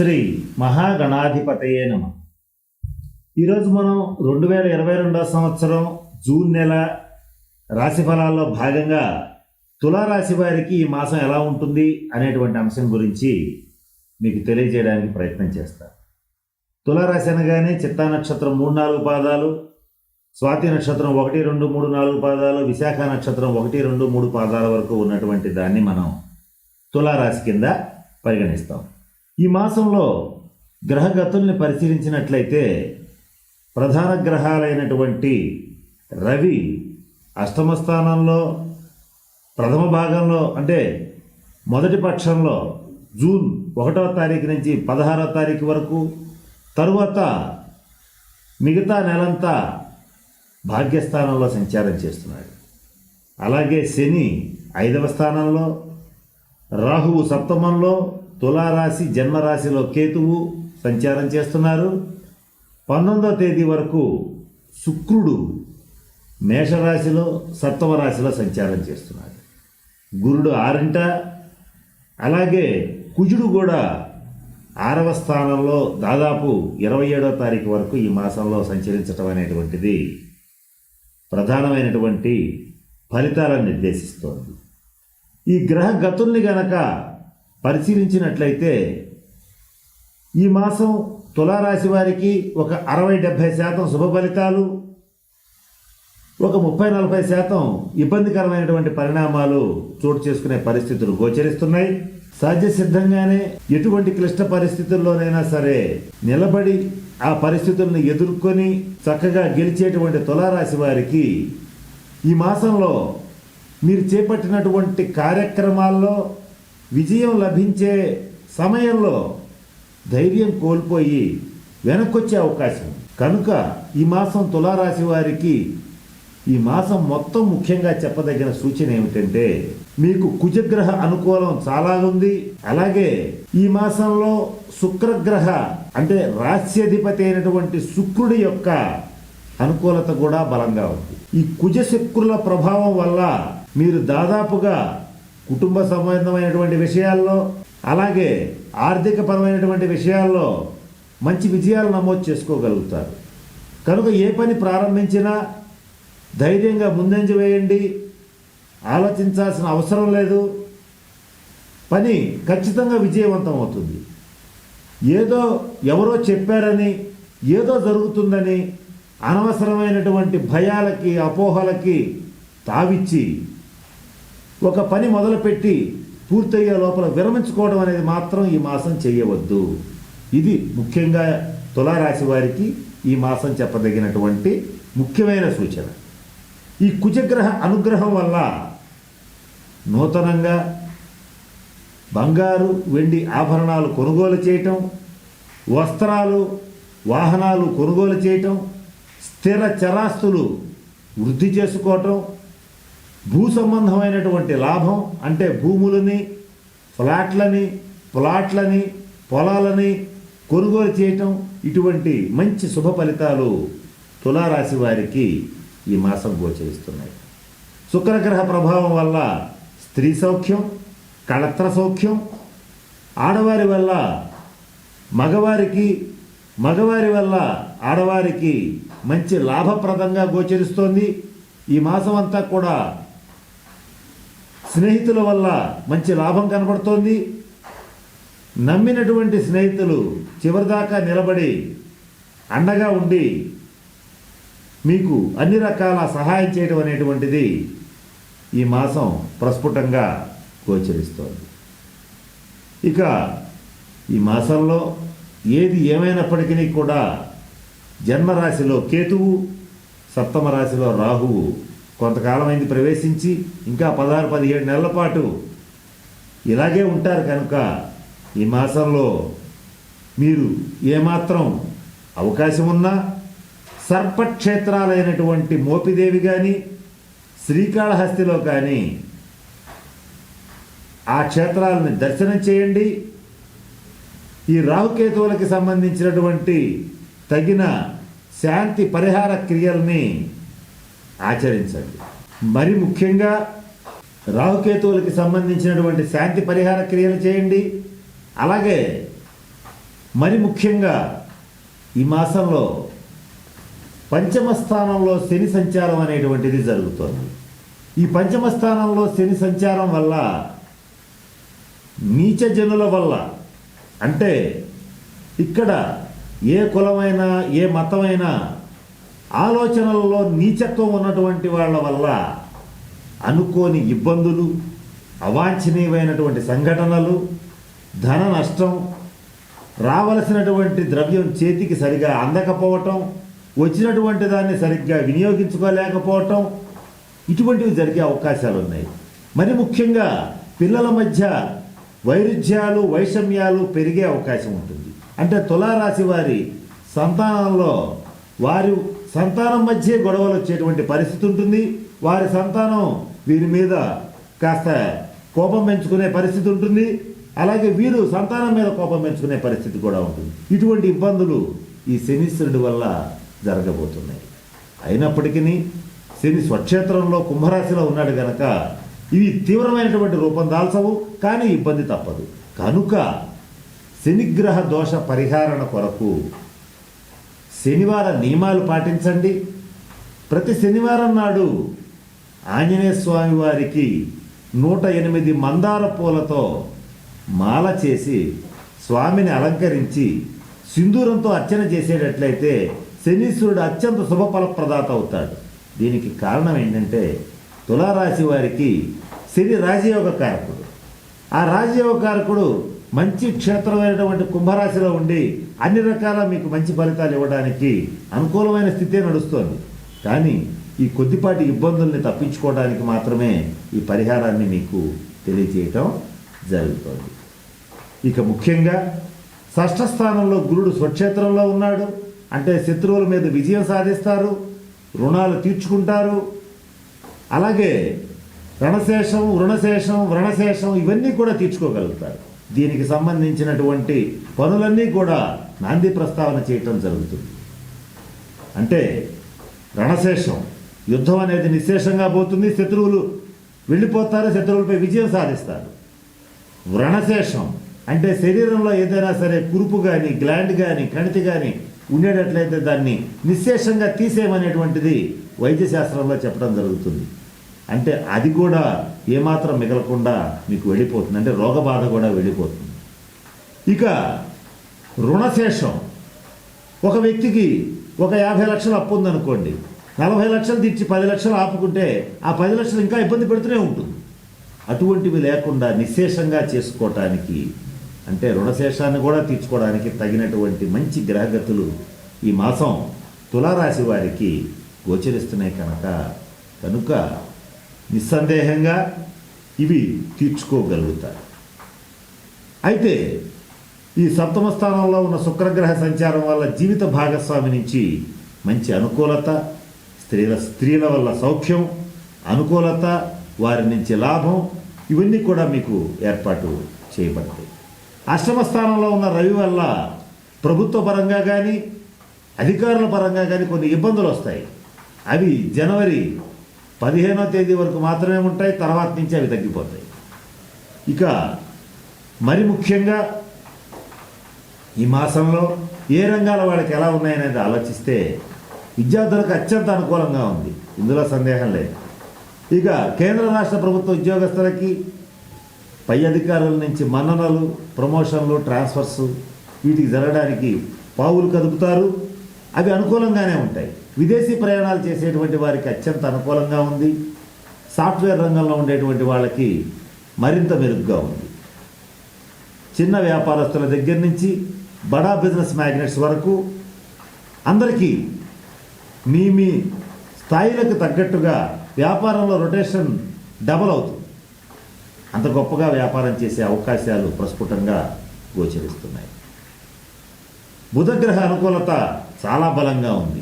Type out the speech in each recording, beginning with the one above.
శ్రీ మహాగణాధిపతయే నమ. ఈరోజు మనం రెండు వేల ఇరవై రెండవ సంవత్సరం జూన్ నెల రాశి ఫలాల్లో భాగంగా తులారాశి వారికి ఈ మాసం ఎలా ఉంటుంది అనేటువంటి అంశం గురించి మీకు తెలియజేయడానికి ప్రయత్నం చేస్తాను తులారాశి అనగానే చిత్తా నక్షత్రం మూడు నాలుగు పాదాలు స్వాతి నక్షత్రం ఒకటి రెండు మూడు నాలుగు పాదాలు విశాఖ నక్షత్రం ఒకటి రెండు మూడు పాదాల వరకు ఉన్నటువంటి దాన్ని మనం తులారాశి కింద పరిగణిస్తాం. ఈ మాసంలో గ్రహగతుల్ని పరిశీలించినట్లయితే ప్రధాన గ్రహాలైనటువంటి రవి అష్టమ స్థానంలో ప్రథమ భాగంలో అంటే మొదటి పక్షంలో జూన్ ఒకటవ తారీఖు నుంచి పదహారవ తారీఖు వరకు తరువాత మిగతా నెలంతా భాగ్యస్థానంలో సంచారం చేస్తున్నాడు. అలాగే శని ఐదవ స్థానంలో రాహువు సప్తమంలో తులారాశి జన్మరాశిలో కేతువు సంచారం చేస్తున్నారు. పంతొమ్మిదో తేదీ వరకు శుక్రుడు మేషరాశిలో సప్తమ రాశిలో సంచారం చేస్తున్నాడు. గురుడు ఆరింట అలాగే కుజుడు కూడా ఆరవ స్థానంలో దాదాపు ఇరవై ఏడవ తారీఖు వరకు ఈ మాసంలో సంచరించటం అనేటువంటిది ప్రధానమైనటువంటి ఫలితాలను నిర్దేశిస్తోంది. ఈ గ్రహ గతుల్ని గనక పరిశీలించినట్లయితే ఈ మాసం తులారాశి వారికి ఒక అరవై డెబ్భై శాతం శుభ ఫలితాలు ఒక ముప్పై నలభై శాతం ఇబ్బందికరమైనటువంటి పరిణామాలు చోటు చేసుకునే పరిస్థితులు గోచరిస్తున్నాయి. సహజ సిద్ధంగానే ఎటువంటి క్లిష్ట పరిస్థితుల్లోనైనా సరే నిలబడి ఆ పరిస్థితులను ఎదుర్కొని చక్కగా గెలిచేటువంటి తులారాశి వారికి ఈ మాసంలో మీరు చేపట్టినటువంటి కార్యక్రమాల్లో విజయం లభించే సమయంలో ధైర్యం కోల్పోయి వెనక్కొచ్చే అవకాశం. కనుక ఈ మాసం తులారాశి వారికి ఈ మాసం మొత్తం ముఖ్యంగా చెప్పదగిన సూచన ఏమిటంటే మీకు కుజగ్రహ అనుకూలం చాలా ఉంది. అలాగే ఈ మాసంలో శుక్రగ్రహ అంటే రాస్యాధిపతి అయినటువంటి శుక్రుడి యొక్క అనుకూలత కూడా బలంగా ఉంది. ఈ కుజ శుక్రుల ప్రభావం వల్ల మీరు దాదాపుగా కుటుంబ సంబంధమైనటువంటి విషయాల్లో అలాగే ఆర్థిక పరమైనటువంటి విషయాల్లో మంచి విజయాలు నమోదు చేసుకోగలుగుతారు. కనుక ఏ పని ప్రారంభించినా ధైర్యంగా ముందంజ వేయండి. ఆలోచించాల్సిన అవసరం లేదు. పని ఖచ్చితంగా విజయవంతం అవుతుంది. ఏదో ఎవరో చెప్పారని ఏదో జరుగుతుందని అనవసరమైనటువంటి భయాలకి అపోహలకి తావిచ్చి ఒక పని మొదలుపెట్టి పూర్తయ్యే లోపల విరమించుకోవడం అనేది మాత్రం ఈ మాసం చేయవద్దు. ఇది ముఖ్యంగా తులారాశి వారికి ఈ మాసం చెప్పదగినటువంటి ముఖ్యమైన సూచన. ఈ కుజగ్రహ అనుగ్రహం వల్ల నూతనంగా బంగారు వెండి ఆభరణాలు కొనుగోలు చేయటం వస్త్రాలు వాహనాలు కొనుగోలు చేయటం స్థిర చరాస్తులు వృద్ధి చేసుకోవటం భూ సంబంధమైనటువంటి లాభం అంటే భూములని ఫ్లాట్లని ప్లాట్లని పొలాలని కొనుగోలు చేయటం ఇటువంటి మంచి శుభ ఫలితాలు తులారాశి వారికి ఈ మాసం గోచరిస్తున్నాయి. శుక్రగ్రహ ప్రభావం వల్ల స్త్రీ సౌఖ్యం కళత్ర సౌఖ్యం ఆడవారి వల్ల మగవారికి మగవారి వల్ల ఆడవారికి మంచి లాభప్రదంగా గోచరిస్తోంది. ఈ మాసం అంతా కూడా స్నేహితుల వల్ల మంచి లాభం కనబడుతోంది. నమ్మినటువంటి స్నేహితులు చివరిదాకా నిలబడి అండగా ఉండి మీకు అన్ని రకాల సహాయం చేయడం అనేటువంటిది ఈ మాసం ప్రస్ఫుటంగా గోచరిస్తోంది. ఇక ఈ మాసంలో ఏది ఏమైనప్పటికీ కూడా జన్మరాశిలో కేతువు సప్తమ రాశిలో రాహువు కొంతకాలమైంది ప్రవేశించి ఇంకా పదహారు పదిహేడు నెలల పాటు ఇలాగే ఉంటారు కనుక ఈ మాసంలో మీరు ఏమాత్రం అవకాశం ఉన్నా సర్పక్షేత్రాలైనటువంటి మోపిదేవి కానీ శ్రీకాళహస్తిలో కానీ ఆ క్షేత్రాలని దర్శనం చేయండి. ఈ రాహుకేతువులకి సంబంధించినటువంటి తగిన శాంతి పరిహార క్రియల్ని ఆచరించండి. మరి ముఖ్యంగా రాహుకేతువులకి సంబంధించినటువంటి శాంతి పరిహార క్రియలు చేయండి. అలాగే మరి ముఖ్యంగా ఈ మాసంలో పంచమ స్థానంలో శని సంచారం అనేటువంటిది జరుగుతోంది. ఈ పంచమ స్థానంలో శని సంచారం వల్ల నీచ జనుల వల్ల అంటే ఇక్కడ ఏ కులమైనా ఏ మతమైనా ఆలోచనలలో నీచత్వం ఉన్నటువంటి వాళ్ళ వల్ల అనుకోని ఇబ్బందులు అవాంఛనీయమైనటువంటి సంఘటనలు ధన నష్టం రావలసినటువంటి ద్రవ్యం చేతికి సరిగా అందకపోవటం వచ్చినటువంటి దాన్ని సరిగ్గా వినియోగించుకోలేకపోవటం ఇటువంటివి జరిగే అవకాశాలు ఉన్నాయి మరి ముఖ్యంగా పిల్లల మధ్య వైరుధ్యాలు వైషమ్యాలు పెరిగే అవకాశం ఉంటుంది. అంటే తులారాశి వారి సంతానంలో వారు సంతానం మధ్య గొడవలు వచ్చేటువంటి పరిస్థితి ఉంటుంది. వారి సంతానం వీరి మీద కాస్త కోపం పెంచుకునే పరిస్థితి ఉంటుంది. అలాగే వీరు సంతానం మీద కోపం పెంచుకునే పరిస్థితి కూడా ఉంటుంది. ఇటువంటి ఇబ్బందులు ఈ శనీశ్వరుడి వల్ల జరగబోతున్నాయి. అయినప్పటికీ శని స్వక్షేత్రంలో కుంభరాశిలో ఉన్నాడు గనక ఇవి తీవ్రమైనటువంటి రూపం దాల్చవు కానీ ఇబ్బంది తప్పదు. కనుక శనిగ్రహ దోష పరిహారణ కొరకు శనివార నియమాలు పాటించండి. ప్రతి శనివారం నాడు ఆంజనేయ స్వామి వారికి నూట ఎనిమిది మందార పూలతో మాల చేసి స్వామిని అలంకరించి సింధూరంతో అర్చన చేసేటట్లయితే శనీశ్వరుడు అత్యంత శుభఫలప్రదాత అవుతాడు. దీనికి కారణం ఏంటంటే తులారాశి వారికి శని రాజయోగ కారకుడు. ఆ రాజయోగ కారకుడు మంచి క్షేత్రమైనటువంటి కుంభరాశిలో ఉండి అన్ని రకాల మీకు మంచి ఫలితాలు ఇవ్వడానికి అనుకూలమైన స్థితే నడుస్తోంది. కానీ ఈ కొద్దిపాటి ఇబ్బందుల్ని తప్పించుకోవడానికి మాత్రమే ఈ పరిహారాన్ని మీకు తెలియజేయటం జరుగుతోంది. ఇక ముఖ్యంగా షష్ఠ స్థానంలో గురుడు స్వక్షేత్రంలో ఉన్నాడు. అంటే శత్రువుల మీద విజయం సాధిస్తారు. రుణాలు తీర్చుకుంటారు. అలాగే రణశేషం రుణశేషం వ్రణశేషం ఇవన్నీ కూడా తీర్చుకోగలుగుతారు. దీనికి సంబంధించినటువంటి పనులన్నీ కూడా నాంది ప్రస్తావన చేయటం జరుగుతుంది. అంటే రణశేషం యుద్ధం అనేది నిశ్శేషంగా పోతుంది శత్రువులు వెళ్ళిపోతారు శత్రువులపై విజయం సాధిస్తారు. వ్రణశేషం అంటే శరీరంలో ఏదైనా సరే కురుపు కానీ గ్లాండ్ కానీ కణితి కానీ ఉండేటట్లయితే దాన్ని నిశ్శేషంగా తీసేయమనేటువంటిది వైద్యశాస్త్రంలో చెప్పడం జరుగుతుంది. అంటే అది కూడా ఏమాత్రం మిగలకుండా మీకు వెళ్ళిపోతుంది. అంటే రోగబాధ కూడా వెళ్ళిపోతుంది. ఇక రుణశేషం. ఒక వ్యక్తికి ఒక యాభై లక్షలు అప్పు ఉందనుకోండి. నలభై లక్షలు తీర్చి పది లక్షలు ఆపుకుంటే ఆ పది లక్షలు ఇంకా ఇబ్బంది పెడుతూనే ఉంటుంది. అటువంటివి లేకుండా నిశేషంగా చేసుకోవటానికి అంటే రుణశేషాన్ని కూడా తీర్చుకోవడానికి తగినటువంటి మంచి గ్రహగతులు ఈ మాసం తులారాశి వారికి గోచరిస్తున్నాయి కనుక కనుక నిస్సందేహంగా ఇవి తీర్చుకోగలుగుతారు. అయితే ఈ సప్తమ స్థానంలో ఉన్న శుక్రగ్రహ సంచారం వల్ల జీవిత భాగస్వామి నుంచి మంచి అనుకూలత స్త్రీల స్త్రీల వల్ల సౌఖ్యం అనుకూలత వారి నుంచి లాభం ఇవన్నీ కూడా మీకు ఏర్పాటు చేయబడతాయి. అష్టమ స్థానంలో ఉన్న రవి వల్ల ప్రభుత్వ పరంగా కానీ అధికారుల పరంగా కానీ కొన్ని ఇబ్బందులు వస్తాయి. అవి జనవరి పదిహేనో తేదీ వరకు మాత్రమే ఉంటాయి తర్వాత నుంచి అవి తగ్గిపోతాయి. ఇక మరి ముఖ్యంగా ఈ మాసంలో ఏ రంగాల వాళ్ళకి ఎలా ఉన్నాయనేది ఆలోచిస్తే విద్యార్థులకు అత్యంత అనుకూలంగా ఉంది. ఇందులో సందేహం లేదు. ఇక కేంద్ర రాష్ట్ర ప్రభుత్వ ఉద్యోగస్తులకి పై అధికారుల నుంచి మన్ననలు ప్రమోషన్లు ట్రాన్స్ఫర్స్ వీటికి జరగడానికి పావులు కదుపుతారు. అవి అనుకూలంగానే ఉంటాయి. విదేశీ ప్రయాణాలు చేసేటువంటి వారికి అత్యంత అనుకూలంగా ఉంది. సాఫ్ట్వేర్ రంగంలో ఉండేటువంటి వాళ్ళకి మరింత మెరుగ్గా ఉంది. చిన్న వ్యాపారస్తుల దగ్గర నుంచి బడా బిజినెస్ మ్యాగ్నెట్స్ వరకు అందరికీ మీ మీ స్థాయిలకు తగ్గట్టుగా వ్యాపారంలో రొటేషన్ డబల్ అవుతుంది. అంత గొప్పగా వ్యాపారం చేసే అవకాశాలు ప్రస్ఫుటంగా గోచరిస్తున్నాయి. బుధగ్రహ అనుకూలత చాలా బలంగా ఉంది.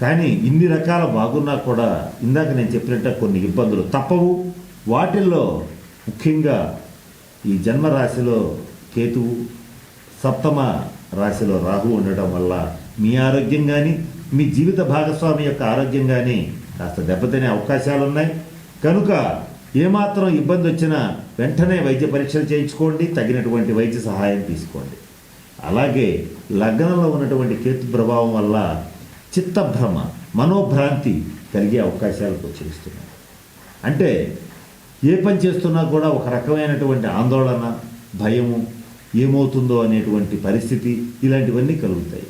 కానీ ఇన్ని రకాల బాగున్నా కూడా ఇందాక నేను చెప్పినట్టు కొన్ని ఇబ్బందులు తప్పవు. వాటిల్లో ముఖ్యంగా ఈ జన్మ రాశిలో కేతువు సప్తమ రాశిలో రాహు ఉండటం వల్ల మీ ఆరోగ్యం కానీ మీ జీవిత భాగస్వామి యొక్క ఆరోగ్యం కానీ కాస్త దెబ్బతినే అవకాశాలు ఉన్నాయి కనుక ఏమాత్రం ఇబ్బంది వచ్చినా వెంటనే వైద్య పరీక్షలు చేయించుకోండి తగినటువంటి వైద్య సహాయం తీసుకోండి. అలాగే లగ్నంలో ఉన్నటువంటి కేతు ప్రభావం వల్ల చిత్తభ్రమ మనోభ్రాంతి కలిగే అవకాశాలు గోచరిస్తున్నాయి అంటే ఏ పని చేస్తున్నా కూడా ఒక రకమైనటువంటి ఆందోళన భయము ఏమవుతుందో అనేటువంటి పరిస్థితి ఇలాంటివన్నీ కలుగుతాయి.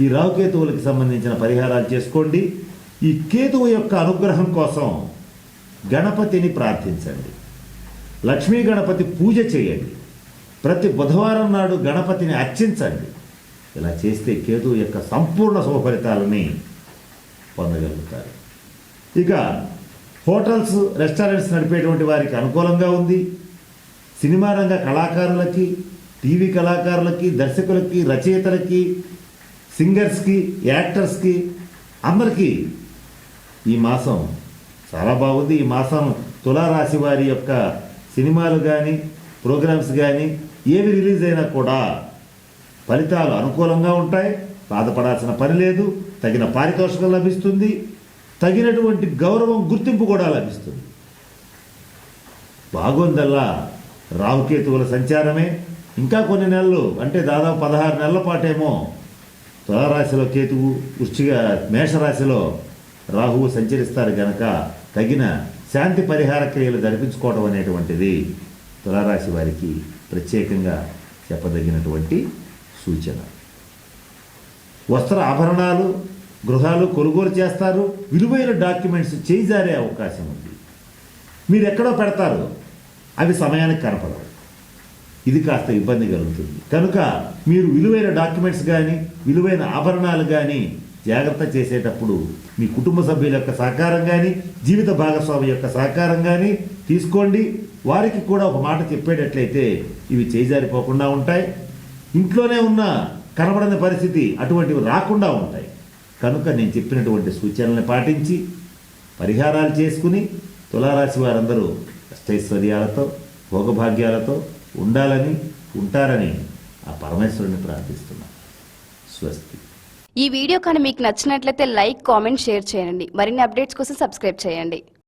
ఈ రావుకేతువులకు సంబంధించిన పరిహారాలు చేసుకోండి. ఈ కేతువు యొక్క అనుగ్రహం కోసం గణపతిని ప్రార్థించండి. లక్ష్మీ గణపతి పూజ చేయండి. ప్రతి బుధవారం నాడు గణపతిని అర్చించండి. ఇలా చేస్తే కేతువు యొక్క సంపూర్ణ శుభఫలితాలని పొందగలుగుతారు ఇక హోటల్స్ రెస్టారెంట్స్ నడిపేటువంటి వారికి అనుకూలంగా ఉంది. సినిమా రంగ కళాకారులకి టీవీ కళాకారులకి దర్శకులకి రచయితలకి సింగర్స్కి యాక్టర్స్కి అందరికీ ఈ మాసం చాలా బాగుంది. ఈ మాసం తులారాశి వారి యొక్క సినిమాలు కానీ ప్రోగ్రామ్స్ కానీ ఏవి రిలీజ్ అయినా కూడా ఫలితాలు అనుకూలంగా ఉంటాయి. బాధపడాల్సిన పని లేదు. తగిన పారితోషికం లభిస్తుంది. తగినటువంటి గౌరవం గుర్తింపు కూడా లభిస్తుంది. బాగుందల్లా రాహుకేతువుల సంచారమే. ఇంకా కొన్ని నెలలు అంటే దాదాపు పదహారు నెలల పాటేమో తులారాశిలో కేతువు వృష్టిగా మేషరాశిలో రాహువు సంచరిస్తారు గనక తగిన శాంతి పరిహార క్రియలు జరిపించుకోవడం అనేటువంటిది తులారాశి వారికి ప్రత్యేకంగా చెప్పదగినటువంటి సూచన. వస్త్ర ఆభరణాలు గృహాలు కొనుగోలు చేస్తారు. విలువైన డాక్యుమెంట్స్ చేజారే అవకాశం ఉంది. మీరు ఎక్కడో పెడతారు. అవి సమయానికి కనపడవు. ఇది కాస్త ఇబ్బంది కలుగుతుంది. కనుక మీరు విలువైన డాక్యుమెంట్స్ కానీ విలువైన ఆభరణాలు కానీ జాగ్రత్త చేసేటప్పుడు మీ కుటుంబ సభ్యుల యొక్క సహకారం కానీ జీవిత భాగస్వామి యొక్క సహకారం కానీ తీసుకోండి. వారికి కూడా ఒక మాట చెప్పేటట్లయితే ఇవి చేజారిపోకుండా ఉంటాయి. ఇంట్లోనే ఉన్న కనబడని పరిస్థితి అటువంటివి రాకుండా ఉంటాయి. కనుక నేను చెప్పినటువంటి సూచనల్ని పాటించి పరిహారాలు చేసుకుని తులారాశి వారందరూ అష్టైశ్వర్యాలతో భోగభాగ్యాలతో ఉండాలని ఉంటారని ఆ పరమేశ్వరుని ప్రార్థిస్తున్నాను స్వస్తి. ఈ వీడియో కానీ మీకు నచ్చినట్లయితే లైక్ కామెంట్ షేర్ చేయండి. మరిన్ని అప్డేట్స్ కోసం సబ్స్క్రైబ్ చేయండి.